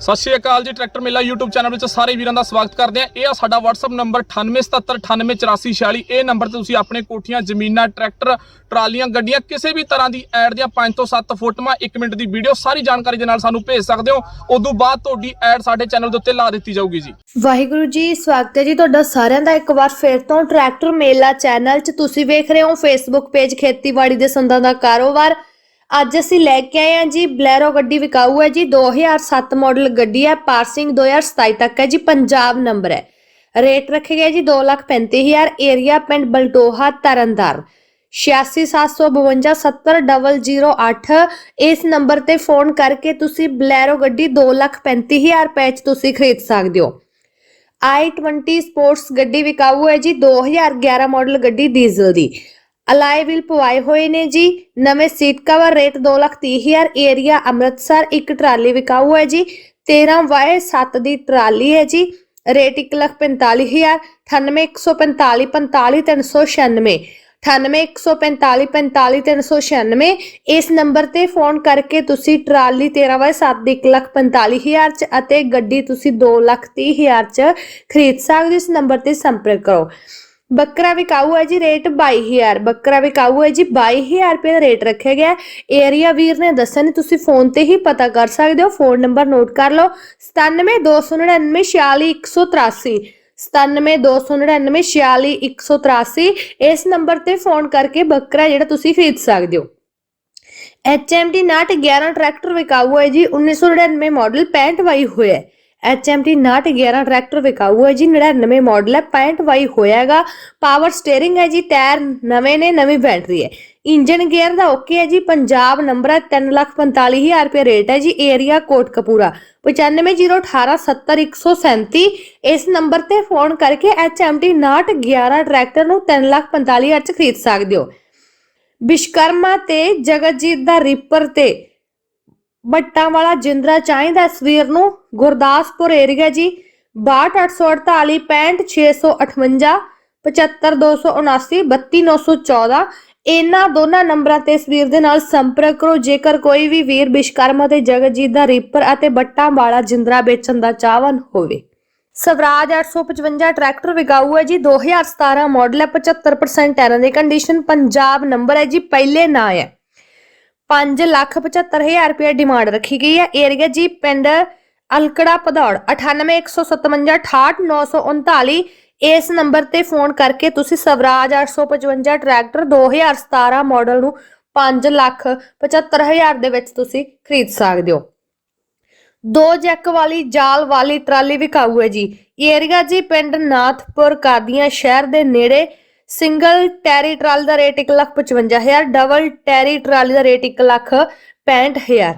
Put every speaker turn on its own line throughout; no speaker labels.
ਸਤਿ ਸ਼੍ਰੀ ਅਕਾਲ ਜੀ, ਟਰੈਕਟਰ ਮੇਲਾ YouTube ਚੈਨਲ ਵਿੱਚ ਸਾਰੇ ਵੀਰਾਂ ਦਾ ਸਵਾਗਤ ਕਰਦੇ ਆ ਇਹ ਆ ਸਾਡਾ WhatsApp ਨੰਬਰ 9877988446 ਇਹ ਨੰਬਰ ਤੇ ਤੁਸੀਂ ਆਪਣੇ ਕੋਠੀਆਂ, ਜ਼ਮੀਨਾਂ, ਟਰੈਕਟਰ, ਟਰਾਲੀਆਂ, ਗੱਡੀਆਂ ਕਿਸੇ ਵੀ ਤਰ੍ਹਾਂ ਦੀ ਐਡ ਦੀਆਂ 5 ਤੋਂ 7 ਫੋਟੋਆਂ 1 ਮਿੰਟ ਦੀ ਵੀਡੀਓ ਸਾਰੀ ਜਾਣਕਾਰੀ ਦੇ ਨਾਲ ਸਾਨੂੰ ਭੇਜ ਸਕਦੇ ਹੋ। ਉਦੋਂ ਬਾਅਦ ਤੁਹਾਡੀ ਐਡ ਸਾਡੇ ਚੈਨਲ ਦੇ ਉੱਤੇ ਲਾ ਦਿੱਤੀ ਜਾਊਗੀ ਜੀ।
ਵਾਹਿਗੁਰੂ ਜੀ, ਸਵਾਗਤ ਹੈ ਜੀ ਤੁਹਾਡਾ ਸਾਰਿਆਂ ਦਾ ਇੱਕ ਵਾਰ ਫੇਰ ਤੋਂ। ਟਰੈਕਟਰ ਮੇਲਾ ਚੈਨਲ 'ਚ ਤੁਸੀਂ ਵੇਖ ਰਹੇ ਹੋ ਫੇਸਬੁੱਕ ਪੇਜ ਖੇਤੀਬਾੜੀ ਦੇ ਸੰਦਾਂ ਦਾ ਕਾਰੋਬਾਰ। ਅੱਜ ਅਸੀਂ ਲੈ ਕੇ ਆਏ ਹਾਂ ਜੀ ਬਲੈਰੋ ਗੱਡੀ ਵਿਕਾਊ ਹੈ ਜੀ 2007 ਮਾਡਲ ਗੱਡੀ ਹੈ, ਪਾਰਸਿੰਗ 2027 ਤੱਕ ਹੈ ਜੀ, ਪੰਜਾਬ ਨੰਬਰ ਹੈ। ਰੇਟ ਰੱਖੇ ਗਏ ਜੀ 235000 ਏਰੀਆ ਪਿੰਡ ਬਲਟੋਹਾ, ਤਰਨਤਾਰਨ। 8675270008 ਇਸ ਨੰਬਰ ਤੇ ਫੋਨ ਕਰਕੇ ਤੁਸੀਂ ਬਲੈਰੋ ਗੱਡੀ 235000 ਰੁਪਏ 'ਚ ਤੁਸੀਂ ਖਰੀਦ ਸਕਦੇ ਹੋ। i20 ਸਪੋਰਟਸ ਗੱਡੀ ਵਿਕਾਊ ਹੈ ਜੀ 2011 ਮਾਡਲ ਗੱਡੀ ਡੀਜ਼ਲ ਦੀ। ਅਲਾਈ ਵੀਲ ਪਵਾਏ ਹੋਏ ਨੇ ਜੀ। ਨਵੇਂ seat cover rate 230000 area Amritsar, ਇੱਕ ਟਰਾਲੀ ਵਿਕਾਊ ਹੈ ਜੀ। 13 ਵਾਏ 7 ਦੀ ਟਰਾਲੀ ਹੈ ਜੀ। ਰੇਟ 145000 98145 45396 9814545396 ਇਸ ਨੰਬਰ ਤੇ ਫੋਨ ਕਰਕੇ ਤੁਸੀਂ ਟਰਾਲੀ 13 ਬਾਈ 7 ਦੀ 145000 ਚ ਅਤੇ ਗੱਡੀ ਤੁਸੀਂ 230000 ਚ ਖਰੀਦ ਸਕਦੇ ਹੋ। ਇਸ ਨੰਬਰ ਤੇ ਸੰਪਰਕ ਕਰੋ। ਬੱਕਰਾ ਵਿਕਾਊ ਹੈ ਜੀ ਰੇਟ 22000 ਬੱਕਰਾ ਵਿਕਾਊ ਹੈ ਜੀ 22000 ਰੁਪਏ ਦਾ ਰੇਟ ਰੱਖਿਆ ਗਿਆ ਏਰੀਆ ਵੀਰ ਨੇ ਦੱਸਿਆ ਨਹੀਂ ਤੁਸੀਂ ਫੋਨ ਤੇ ਹੀ ਪਤਾ ਕਰ ਸਕਦੇ ਹੋ। ਫੋਨ ਨੰਬਰ ਨੋਟ ਕਰ ਲਓ 9729946183 9729946183 ਇਸ ਨੰਬਰ ਤੇ ਫੋਨ ਕਰਕੇ ਬੱਕਰਾ ਜਿਹੜਾ ਤੁਸੀਂ ਖਰੀਦ ਸਕਦੇ ਹੋ। HMT 911 ਟਰੈਕਟਰ ਵਿਕਾਊ ਹੈ ਜੀ 1999 ਮਾਡਲ 65 ਵਾਈ ਹੋਇਆ ਹੈ। HMT 911 ਟਰੈਕਟਰ ਵਿਕਾਊ ਹੈ ਜੀ 99 ਮਾਡਲ ਹੈ 65 ਵਾਈ ਹੋਇਆਗਾ ਪਾਵਰ ਸਟੀਅਰਿੰਗ ਹੈ ਜੀ ਟਾਇਰ ਨਵੇਂ ਨੇ, ਨਵੀਂ ਬੈਟਰੀ ਹੈ। ਇੰਜਨ ਗੇਅਰ ਦਾ ਓਕੇ ਹੈ ਜੀ, ਪੰਜਾਬ ਨੰਬਰ ਹੈ 345000 ਰੁਪਏ ਰੇਟ ਹੈ ਜੀ ਏਰੀਆ ਕੋਟਕਪੂਰਾ 9501870137 ਇਸ ਨੰਬਰ ਤੇ ਫੋਨ ਕਰਕੇ HMT 911 ਟਰੈਕਟਰ ਨੂੰ 345000 ਚ ਖਰੀਦ ਸਕਦੇ ਹੋ। ਵਿਸ਼ਕਰਮਾ ਤੇ ਜਗਤਜੀਤ ਦਾ ਰੀਪਰ ਤੇ ਬੱਟਾਂ ਵਾਲਾ ਜਿੰਦਰਾ ਚਾਹੀਦਾ ਇਸ ਵੀਰ ਨੂੰ? ਗੁਰਦਾਸਪੁਰ ਏਰੀਆ ਜੀ 6288 65658 75279 32914 ਇਹਨਾਂ ਦੋਨਾਂ ਨੰਬਰਾਂ ਤੇ ਇਸ ਵੀਰ ਦੇ ਨਾਲ ਸੰਪਰਕ ਕਰੋ। ਜੇਕਰ ਕੋਈ ਵੀ ਵੀਰ ਵਿਸ਼ਕਰਮਾ ਤੇ ਜਗਤਜੀਤ ਦਾ ਰੀਪਰ ਅਤੇ ਬੱਟਾਂ ਵਾਲਾ ਜਿੰਦਰਾ ਵੇਚਣ ਦਾ ਚਾਹਵਨ ਹੋਵੇ। ਸਵਰਾਜ 855 ਟਰੈਕਟਰ ਵਿਗਾਊ ਹੈ ਜੀ। 2017 ਮਾਡਲ ਹੈ 75% ਟਾਇਰਾਂ ਦੀ ਕੰਡੀਸ਼ਨ ਪੰਜਾਬ ਨੰਬਰ ਹੈ ਜੀ। ਪਹਿਲੇ ਨਾਂ ਹੈ। 575000 ਰੁਪਏ ਡਿਮਾਂਡ ਰੱਖੀ ਗਈ ਹੈ। ਏਰੀਆ ਜੀ ਪਿੰਡ ਅਲਕੜਾ ਭਦੌੜ 9815568939 ਇਸ ਨੰਬਰ ਤੇ ਫੋਨ ਕਰਕੇ ਤੁਸੀਂ ਸਵਰਾਜ 855 ਟਰੈਕਟਰ 2017 ਮਾਡਲ ਨੂੰ 575000 ਦੇ ਵਿੱਚ ਤੁਸੀਂ ਖਰੀਦ ਸਕਦੇ ਹੋ। ਦੋ ਜੈਕ ਵਾਲੀ, ਜਾਲ ਵਾਲੀ ਟਰਾਲੀ ਵਿਕਾਊ ਹੈ ਜੀ। ਏਰੀਆ ਜੀ ਪਿੰਡ ਨਾਥਪੁਰ ਕਾਦੀਆਂ ਸ਼ਹਿਰ ਦੇ ਨੇੜੇ ਸਿੰਗਲ ਟੈਰੀ ਟਰਾਲੀ ਦਾ ਰੇਟ 155000 ਡਬਲ ਟੈਰੀ ਟਰਾਲੀ ਦਾ ਰੇਟ 165000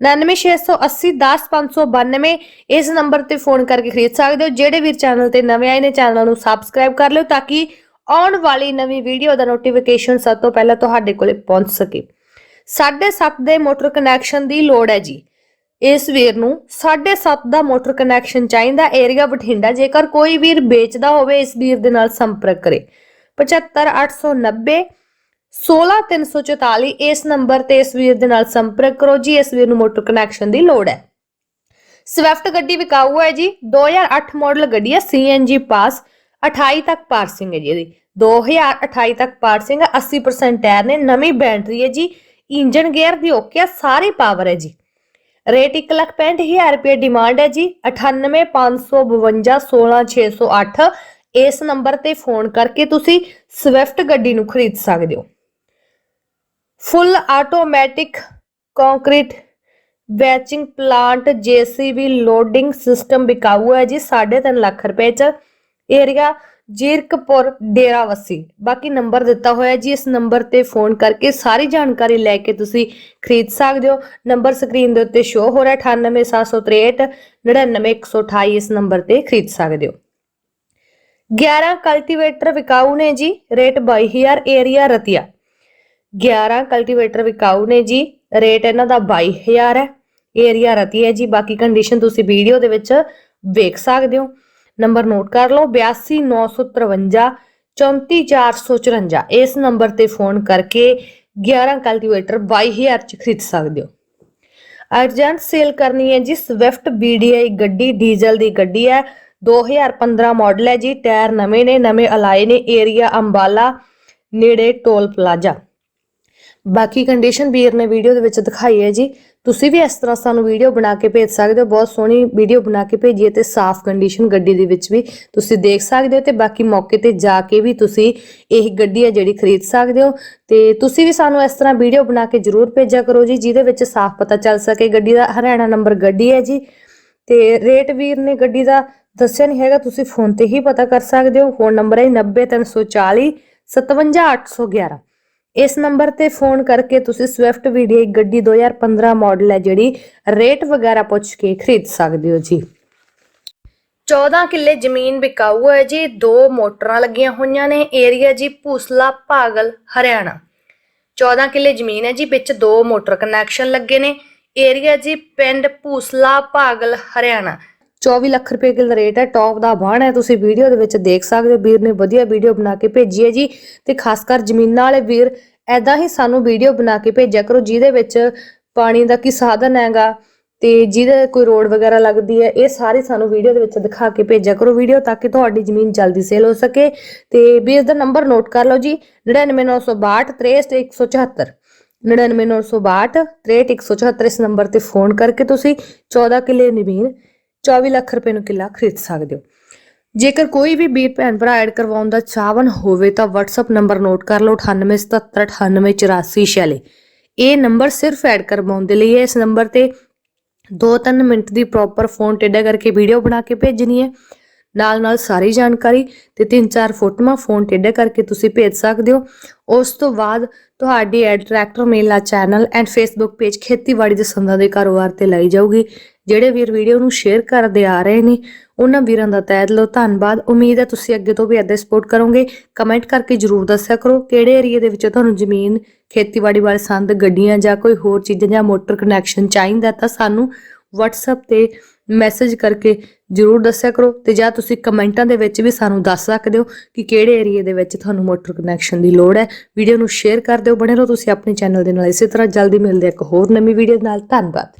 9680800592 ਇਸ ਨੰਬਰ ਤੇ ਫੋਨ ਕਰਕੇ ਖਰੀਦ ਸਕਦੇ ਹੋ। ਜਿਹੜੇ ਵੀਰ ਚੈਨਲ ਤੇ ਨਵੇਂ ਆਏ ਨੇ, ਚੈਨਲ ਨੂੰ ਸਬਸਕ੍ਰਾਈਬ ਕਰ ਲਿਓ ਤਾਂ ਕਿ ਆਉਣ ਵਾਲੀ ਨਵੀਂ ਵੀਡੀਓ ਦਾ ਨੋਟੀਫਿਕੇਸ਼ਨ ਸਭ ਤੋਂ ਪਹਿਲਾਂ ਤੁਹਾਡੇ ਕੋਲੇ ਪਹੁੰਚ ਸਕੇ। 7.5 ਦੇ ਮੋਟਰ ਕਨੈਕਸ਼ਨ ਦੀ ਲੋੜ ਹੈ ਜੀ। ਇਸ ਵੀਰ ਨੂੰ 7.5 ਦਾ ਮੋਟਰ ਕਨੈਕਸ਼ਨ ਚਾਹੀਦਾ ਏਰੀਆ ਬਠਿੰਡਾ। ਜੇਕਰ ਕੋਈ ਵੀਰ ਵੇਚਦਾ ਹੋਵੇ, ਇਸ ਵੀਰ ਦੇ ਨਾਲ ਸੰਪਰਕ ਕਰੇ। 75890 16344 ਇਸ ਨੰਬਰ ਤੇ ਇਸ ਵੀਰ ਦੇ ਨਾਲ ਸੰਪਰਕ ਕਰੋ ਜੀ, ਇਸ ਵੀਰ ਨੂੰ ਮੋਟਰ ਕਨੈਕਸ਼ਨ ਦੀ ਲੋੜ ਹੈ। ਸਵਿਫਟ ਗੱਡੀ ਵਿਕਾਊ ਹੈ ਜੀ 2008 ਮਾਡਲ ਗੱਡੀ ਹੈ ਸੀਐਨਜੀ ਪਾਸ 28 ਤੱਕ ਪਾਰਸਿੰਗ ਹੈ ਜੀ ਇਹਦੀ। 2028 ਤੱਕ ਪਾਰਸਿੰਗ ਹੈ 80% ਟਾਇਰ ਨੇ, ਨਵੀਂ ਬੈਟਰੀ ਹੈ ਜੀ, ਇੰਜਨ ਗੇਅਰ ਦੀ ਓਕੇ ਹੈ ਸਾਰੀ ਪਾਵਰ ਹੈ ਜੀ। ਰੇਟ 165000 ਰੁਪਏ ਡਿਮਾਂਡ ਹੈ ਜੀ 9855516608 ਇਸ ਨੰਬਰ ਤੇ ਫੋਨ ਕਰਕੇ ਤੁਸੀਂ ਸਵਿਫਟ ਗੱਡੀ ਨੂੰ ਖਰੀਦ ਸਕਦੇ ਹੋ। Full automatic concrete batching plant JCB loading system ਵਿਕਾਊ ਹੈ ਜੀ 3.5 ਲੱਖ ਰੁਪਏ ਚ। ਏਰੀਆ ਜੀਰਕਪੁਰ, ਡੇਰਾਵਸੀ। ਬਾਕੀ ਨੰਬਰ ਦਿੱਤਾ ਹੋਇਆ ਜੀ, ਇਸ ਨੰਬਰ ਤੇ ਫੋਨ ਕਰਕੇ ਸਾਰੀ ਜਾਣਕਾਰੀ ਲੈ ਕੇ ਤੁਸੀਂ ਖਰੀਦ ਸਕਦੇ ਹੋ। ਨੰਬਰ ਸਕਰੀਨ ਦੇ ਉੱਤੇ ਸ਼ੋ ਹੋ ਰਿਹਾ 98763 99128 ਇਸ ਨੰਬਰ ਤੇ ਖਰੀਦ ਸਕਦੇ ਹੋ। 11 ਕਲਟੀਵੇਟਰ ਵਿਕਾਊ ਨੇ ਜੀ ਰੇਟ 22000 ਏਰੀਆ ਰਤੀਆ। 11 ਕਲਟੀਵੇਟਰ ਵਿਕਾਊ ਨੇ ਜੀ ਰੇਟ ਇਹਨਾਂ ਦਾ 22000 ਹੈ ਏਰੀਆ ਰਤੀਆ ਜੀ। ਬਾਕੀ ਕੰਡੀਸ਼ਨ ਤੁਸੀਂ ਵੀਡੀਓ ਦੇ ਵਿੱਚ ਵੇਖ ਸਕਦੇ ਹੋ। ਨੰਬਰ ਨੋਟ ਕਰ ਲਓ 82953 34454 ਇਸ ਨੰਬਰ ਤੇ ਫੋਨ ਕਰਕੇ 11 ਕਲਟੀਵੇਟਰ 22000 ਚ ਖਰੀਦ ਸਕਦੇ ਹੋ। ਅਰਜੈਂਟ ਸੇਲ ਕਰਨੀ ਹੈ ਜੀ ਸਵਿਫਟ BDI ਗੱਡੀ ਡੀਜ਼ਲ ਦੀ ਗੱਡੀ ਹੈ। 2015 ਮਾਡਲ ਹੈ ਜੀ। ਟਾਇਰ ਨਵੇਂ ਨੇ, ਨਵੇਂ ਅਲਾਏ ਨੇ। ਏਰੀਆ ਅੰਬਾਲਾ, ਨੇੜੇ ਟੋਲ ਪਲਾਜ਼ਾ। ਬਾਕੀ ਕੰਡੀਸ਼ਨ ਵੀਰ ਨੇ ਵੀਡੀਓ ਦੇ ਵਿੱਚ ਦਿਖਾਈ ਹੈ ਜੀ। ਤੁਸੀਂ ਵੀ ਇਸ ਤਰ੍ਹਾਂ ਸਾਨੂੰ ਵੀਡੀਓ ਬਣਾ ਕੇ ਭੇਜ ਸਕਦੇ ਹੋ। ਬਹੁਤ ਸੋਹਣੀ ਵੀਡੀਓ ਬਣਾ ਕੇ ਭੇਜੀਏ ਤੇ ਸਾਫ਼ ਕੰਡੀਸ਼ਨ ਗੱਡੀ ਦੇ ਵਿੱਚ ਵੀ ਤੁਸੀਂ ਦੇਖ ਸਕਦੇ ਹੋ ਤੇ ਬਾਕੀ ਮੌਕੇ ਤੇ ਜਾ ਕੇ ਵੀ ਤੁਸੀਂ ਇਹ ਗੱਡੀ ਹੈ ਜਿਹੜੀ ਖਰੀਦ ਸਕਦੇ ਹੋ। ਤੇ ਤੁਸੀਂ ਵੀ ਸਾਨੂੰ ਇਸ ਤਰ੍ਹਾਂ ਵੀਡੀਓ ਬਣਾ ਕੇ ਜਰੂਰ ਭੇਜਿਆ ਕਰੋ ਜੀ, ਜਿਹਦੇ ਵਿੱਚ ਸਾਫ਼ ਪਤਾ ਚੱਲ ਸਕੇ। ਗੱਡੀ ਦਾ ਹਰਿਆਣਾ ਨੰਬਰ ਗੱਡੀ ਹੈ ਜੀ। ਤੇ ਰੇਟ ਵੀਰ ਨੇ ਗੱਡੀ ਦਾ ਦੱਸਿਆ ਨਹੀਂ ਹੈਗਾ, ਤੁਸੀਂ ਫੋਨ ਤੇ ਹੀ ਪਤਾ ਕਰ ਸਕਦੇ ਹੋ। ਫੋਨ ਨੰਬਰ ਹੈ 90340 57811 ਇਸ ਨੰਬਰ ਤੇ ਫੋਨ ਕਰਕੇ ਤੁਸੀਂ ਸਵਿਫਟ ਵੀਡੀਓ ਗੱਡੀ 2015 ਮਾਡਲ ਹੈ, ਜਿਹੜੀ ਰੇਟ ਵਗੈਰਾ ਪੁੱਛ ਕੇ ਖਰੀਦ ਸਕਦੇ ਹੋ ਜੀ। 14 ਕਿੱਲੇ ਜ਼ਮੀਨ ਵਿਕਾਊ ਹੈ ਜੀ, ਦੋ ਮੋਟਰਾਂ ਲੱਗੀਆਂ ਹੋਈਆਂ ਨੇ ਏਰੀਆ ਜੀ ਭੂਸਲਾ, ਭਾਗਲ, ਹਰਿਆਣਾ। 14 ਕਿੱਲੇ ਜ਼ਮੀਨ ਹੈ ਜੀ, ਵਿੱਚ ਦੋ ਮੋਟਰ ਕਨੈਕਸ਼ਨ ਲੱਗੇ ਨੇ ਏਰੀਆ ਜੀ ਪਿੰਡ ਭੂਸਲਾ, ਭਾਗਲ, ਹਰਿਆਣਾ। 24 ਲੱਖ ਰੁਪਏ ਕਿਲ ਰੇਟ ਹੈ ਟੌਪ ਦਾ ਬਾਣ ਹੈ, ਤੁਸੀਂ ਵੀਡੀਓ ਦੇ ਵਿੱਚ ਦੇਖ ਸਕਦੇ ਹੋ। ਵੀਰ ਨੇ ਵਧੀਆ ਵੀਡੀਓ ਬਣਾ ਕੇ ਭੇਜੀ ਹੈ ਜੀ। ਤੇ ਖਾਸ ਕਰ ਜ਼ਮੀਨਾਂ ਵਾਲੇ ਵੀਰ ਐਦਾਂ ਹੀ ਸਾਨੂੰ ਵੀਡੀਓ ਬਣਾ ਕੇ ਭੇਜਿਆ ਕਰੋ, ਜਿਹਦੇ ਵਿੱਚ ਪਾਣੀ ਦਾ ਕੀ ਸਾਧਨ ਹੈਗਾ ਤੇ ਜਿਹਦੇ ਕੋਈ ਰੋਡ ਵਗੈਰਾ ਲੱਗਦੀ ਹੈ, ਇਹ ਸਾਰੇ ਸਾਨੂੰ ਵੀਡੀਓ ਦੇ ਵਿੱਚ ਦਿਖਾ ਕੇ ਭੇਜਿਆ ਕਰੋ। ਵੀਡੀਓ ਤਾਂ ਕਿ ਤੁਹਾਡੀ ਜ਼ਮੀਨ ਜਲਦੀ ਸੇਲ ਹੋ ਸਕੇ। ਤੇ ਵੀਰ ਦਾ ਨੰਬਰ ਨੋਟ ਕਰ ਲਓ ਜੀ 99962 63174 99962 63174 ਇਸ ਨੰਬਰ ਤੇ ਫੋਨ ਕਰਕੇ ਤੁਸੀਂ 14 ਕਿੱਲੇ ਜ਼ਮੀਨ 24 ਲੱਖ ਰੁਪਏ ਨੂੰ ਕਿੱਲਾ ਖਰੀਦ ਸਕਦੇ ਹੋ। ਜੇਕਰ ਕੋਈ ਵੀ ਵੀਰ, ਭੈਣ ਭਰਾ ਐਡ ਕਰਵਾਉਣ ਦਾ ਚਾਹਵਨ ਹੋਵੇ ਤਾਂ WhatsApp ਨੰਬਰ ਨੋਟ ਕਰ ਲਓ 9877988446 ਇਹ ਨੰਬਰ ਸਿਰਫ ਐਡ ਕਰਵਾਉਣ ਦੇ ਲਈ ਹੈ। ਇਸ ਨੰਬਰ ਤੇ 2-3 ਮਿੰਟ ਦੀ ਪ੍ਰੋਪਰ ਫੋਨ ਟੇਡਾ ਕਰਕੇ ਵੀਡੀਓ ਬਣਾ ਕੇ ਭੇਜਣੀ ਹੈ। ਨਾਲ ਨਾਲ ਸਾਰੀ ਜਾਣਕਾਰੀ ਤੇ 3-4 ਫੋਟੋਆਂ ਫੋਨ ਟੇਡਾ ਕਰਕੇ ਤੁਸੀਂ ਭੇਜ ਸਕਦੇ ਹੋ। ਉਸ ਤੋਂ ਬਾਅਦ ਤੁਹਾਡੀ ad tractor Mela channel and Facebook page ਖੇਤੀਬਾੜੀ ਦੇ ਸੰਦਾਂ ਦੇ ਕਾਰੋਬਾਰ ਤੇ ਲਾਈ ਜਾਊਗੀ। ਜਿਹੜੇ ਵੀਰ ਵੀਡੀਓ ਨੂੰ ਸ਼ੇਅਰ ਕਰਦੇ ਆ ਰਹੇ ਨੇ, ਉਹਨਾਂ ਵੀਰਾਂ ਦਾ ਤਹਿ ਦਿਲੋਂ ਧੰਨਵਾਦ। ਉਮੀਦ ਹੈ ਤੁਸੀਂ ਅੱਗੇ ਤੋਂ ਵੀ ਏਦਾਂ ਸਪੋਰਟ ਕਰੋਗੇ। ਕਮੈਂਟ ਕਰਕੇ ਜਰੂਰ ਦੱਸਿਆ ਕਰੋ ਕਿਹੜੇ ਏਰੀਆ ਦੇ ਵਿੱਚ ਤੁਹਾਨੂੰ ਜ਼ਮੀਨ, ਖੇਤੀਬਾੜੀ ਵਾਲੇ ਸੰਦ, ਗੱਡੀਆਂ ਜਾਂ ਕੋਈ ਹੋਰ ਚੀਜ਼ਾਂ ਜਾਂ ਮੋਟਰ ਕਨੈਕਸ਼ਨ ਚਾਹੀਦਾ ਤਾਂ ਸਾਨੂੰ WhatsApp ਤੇ ਮੈਸੇਜ ਕਰਕੇ ਜਰੂਰ ਦੱਸਿਆ ਕਰੋ ਤੇ ਜਾਂ ਤੁਸੀਂ ਕਮੈਂਟਾਂ ਦੇ ਵਿੱਚ ਵੀ ਸਾਨੂੰ ਦੱਸ ਸਕਦੇ ਹੋ ਕਿ ਕਿਹੜੇ ਏਰੀਆ ਦੇ ਵਿੱਚ ਤੁਹਾਨੂੰ ਮੋਟਰ ਕਨੈਕਸ਼ਨ ਦੀ ਲੋੜ ਹੈ। ਵੀਡੀਓ ਨੂੰ ਸ਼ੇਅਰ ਕਰ ਦਿਓ, ਬਣੇ ਰਹੋ ਤੁਸੀਂ ਆਪਣੇ ਚੈਨਲ ਦੇ ਨਾਲ। ਇਸੇ ਤਰ੍ਹਾਂ ਜਲਦੀ ਮਿਲਦੇ ਇੱਕ ਹੋਰ ਨਵੀਂ ਵੀਡੀਓ ਨਾਲ। ਧੰਨਵਾਦ।